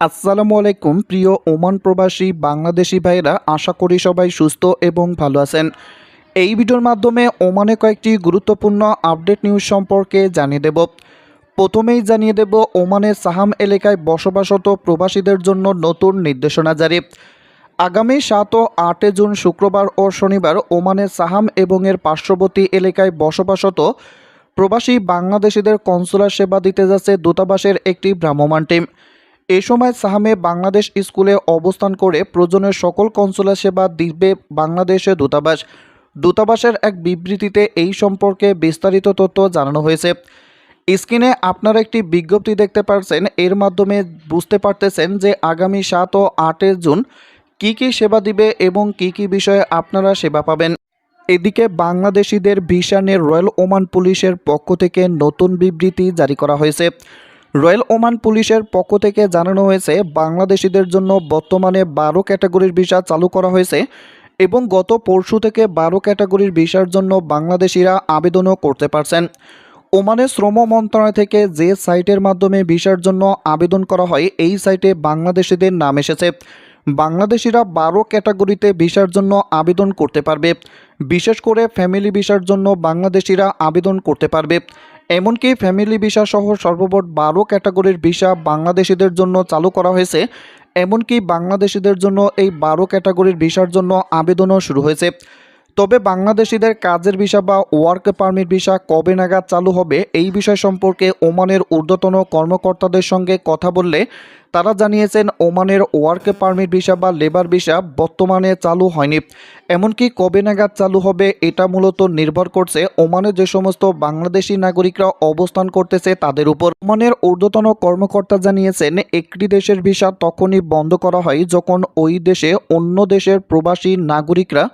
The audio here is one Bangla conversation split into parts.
আসসালামু আলাইকুম, প্রিয় ওমান প্রবাসী বাংলাদেশি ভাইরা আশা করি সবাই সুস্থ এবং ভালো আছেন। এই ভিডিওর মাধ্যমে ওমানে কয়েকটি গুরুত্বপূর্ণ আপডেট নিউজ সম্পর্কে জানিয়ে দেব। প্রথমেই জানিয়ে দেব, ওমানের সাহাম এলাকায় বসবাসত প্রবাসীদের জন্য নতুন নির্দেশনা জারি। আগামী সাত ও আটে জুন শুক্রবার ও শনিবার ওমানের সাহাম এবং এর পার্শ্ববর্তী এলাকায় বসবাসত প্রবাসী বাংলাদেশিদের কনসুলার সেবা দিতে যাচ্ছে দূতাবাসের একটি ভ্রাম্যমাণ টিম। এ সময় সাহামে বাংলাদেশ স্কুলে অবস্থান করে প্রয়োজনের সকল কনসুলার সেবা দিবে বাংলাদেশের দূতাবাস। দূতাবাসের এক বিবৃতিতে এই সম্পর্কে বিস্তারিত তথ্য জানানো হয়েছে। স্ক্রিনে আপনারা একটি বিজ্ঞপ্তি দেখতে পারছেন, এর মাধ্যমে বুঝতে পারতেছেন যে আগামী সাত ও আটে জুন কি কি সেবা দিবে এবং কি কি বিষয়ে আপনারা সেবা পাবেন। এদিকে বাংলাদেশিদের ভিসা নিয়ে রয়্যাল ওমান পুলিশের পক্ষ থেকে নতুন বিবৃতি জারি করা হয়েছে। রয়্যাল ওমান পুলিশের পক্ষ থেকে জানানো হয়েছে, বাংলাদেশিদের জন্য বর্তমানে বারো ক্যাটাগরির ভিসা চালু করা হয়েছে এবং গত পরশু থেকে বারো ক্যাটাগরির ভিসার জন্য বাংলাদেশিরা আবেদনও করতে পারছেন। ওমানের শ্রম মন্ত্রণালয় থেকে যে সাইটের মাধ্যমে ভিসার জন্য আবেদন করা হয়, এই সাইটে বাংলাদেশিদের নাম এসেছে। বাংলাদেশিরা বারো ক্যাটাগরিতে ভিসার জন্য আবেদন করতে পারবে। বিশেষ করে ফ্যামিলি ভিসার জন্য বাংলাদেশিরা আবেদন করতে পারবে। এমনকি ফ্যামিলি ভিসা সহ সর্বমোট বারো ক্যাটাগরির ভিসা বাংলাদেশিদের জন্য চালু করা হয়েছে। এমনকি বাংলাদেশিদের জন্য এই বারো ক্যাটাগরির ভিসার জন্য আবেদনও শুরু হয়েছে। তবে বাংলাদেশিদের কাজের ভিসা বা ওয়ার্ক পারমিট ভিসা কবে নাগাদ চালু হবে এই বিষয় সম্পর্কে ওমানের ঊর্ধ্বতন কর্মকর্তাদের সঙ্গে কথা বললে তারা জানিয়েছেন ওমানের ওয়ার্ক পারমিট ভিসা বা লেবার ভিসা বর্তমানে চালু হয়নি। এমনকি কবে নাগাদ চালু হবে এটা মূলত নির্ভর করছে ওমানের যে সমস্ত বাংলাদেশি নাগরিকরা অবস্থান করতেছে তাদের উপর। ওমানের ঊর্ধ্বতন কর্মকর্তা জানিয়েছেন, একটি দেশের ভিসা তখনই বন্ধ করা হয় যখন ওই দেশে অন্য দেশের প্রবাসী নাগরিকরা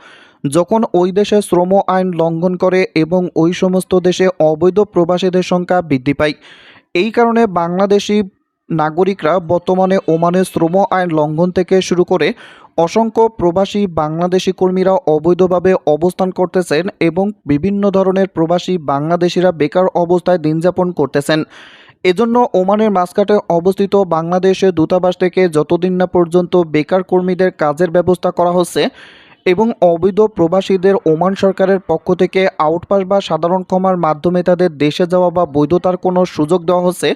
যখন ওই দেশে শ্রম আইন লঙ্ঘন করে এবং ওই সমস্ত দেশে অবৈধ প্রবাসীদের সংখ্যা বৃদ্ধি পায়। এই কারণে বাংলাদেশি নাগরিকরা বর্তমানে ওমানের শ্রম আইন লঙ্ঘন থেকে শুরু করে অসংখ্য প্রবাসী বাংলাদেশি কর্মীরা অবৈধভাবে অবস্থান করতেছেন এবং বিভিন্ন ধরনের প্রবাসী বাংলাদেশিরা বেকার অবস্থায় দিন যাপন করতেছেন। এজন্য ওমানের মাসকাটে অবস্থিত বাংলাদেশের দূতাবাস থেকে যতদিন না পর্যন্ত বেকার কর্মীদের কাজের ব্যবস্থা করা হচ্ছে এবং অবৈধ প্রবাসীদের ওমান সরকারের পক্ষ থেকে আউটপাস বা সাধারণ ক্ষমার মাধ্যমে তাদের দেশে যাওয়া বা বৈধতার কোনো সুযোগ দেওয়া হচ্ছে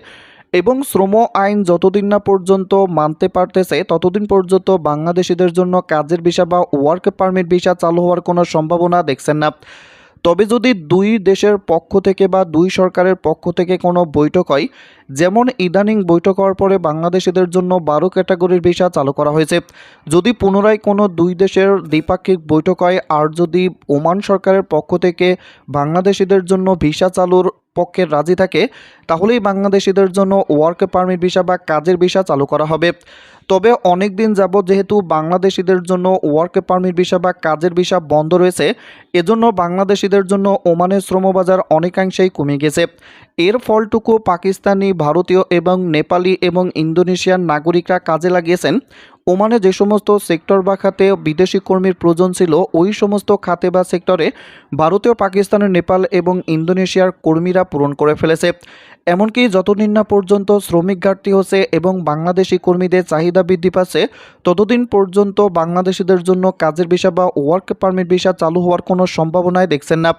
এবং শ্রম আইন যতদিন না পর্যন্ত মানতে পারতেছে, ততদিন পর্যন্ত বাংলাদেশিদের জন্য কাজের ভিসা বা ওয়ার্ক পারমিট ভিসা চালু হওয়ার কোনো সম্ভাবনা দেখছেন না। তবে যদি দুই দেশের পক্ষ থেকে বা দুই সরকারের পক্ষ থেকে কোনো বৈঠক হয় যেমন ইদানিং বৈঠক হওয়ার পরে বাংলাদেশিদের জন্য বারো ক্যাটাগরির ভিসা চালু করা হয়েছে। যদি পুনরায় কোনো দুই দেশের দ্বিপাক্ষিক বৈঠক হয়, আর যদি ওমান সরকারের পক্ষ থেকে বাংলাদেশিদের জন্য ভিসা চালুর পক্ষে রাজি থাকে, তাহলেই বাংলাদেশিদের জন্য ওয়ার্ক পারমিট ভিসা বা কাজের ভিসা চালু করা হবে। তবে অনেক দিন যাবৎ যেহেতু বাংলাদেশিদের জন্য ওয়ার্ক পারমিট ভিসা বা কাজের ভিসা বন্ধ রয়েছে, এজন্য বাংলাদেশিদের জন্য ওমানের শ্রমবাজার অনেকাংশেই কমে গেছে। এর ফলটুকু পাকিস্তানি ভারতীয় এবং নেপালি এবং ইন্দোনেশিয়ার নাগরিকরা কাজে লাগিয়েছেন। ওমানে যে সমস্ত সেক্টর বা খাতে বিদেশি কর্মীর প্রয়োজন ছিল, ওই সমস্ত খাতে বা সেক্টরে ভারতীয়, পাকিস্তানের, নেপাল এবং ইন্দোনেশিয়ার কর্মীরা পূরণ করে ফেলেছে। এমনকি যতদিন না পর্যন্ত শ্রমিক ঘাটতি হচ্ছে এবং বাংলাদেশি কর্মীদের চাহিদা বৃদ্ধি পাচ্ছে, ততদিন পর্যন্ত বাংলাদেশিদের জন্য কাজের ভিসা বা ওয়ার্ক পারমিট ভিসা চালু হওয়ার কোনো সম্ভাবনাই দেখছেন না।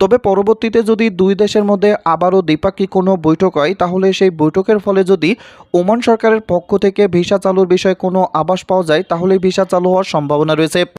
তবে পরবর্তীতে যদি দুই দেশের মধ্যে আবারও দ্বিপাক্ষিক কোনো বৈঠক হয়, তাহলে সেই বৈঠকের ফলে যদি ওমান সরকারের পক্ষ থেকে ভিসা চালুর বিষয়ে কোনো আবাস পাওয়া যায়, তাহলে ভিসা চালু হওয়ার সম্ভাবনা রয়েছে।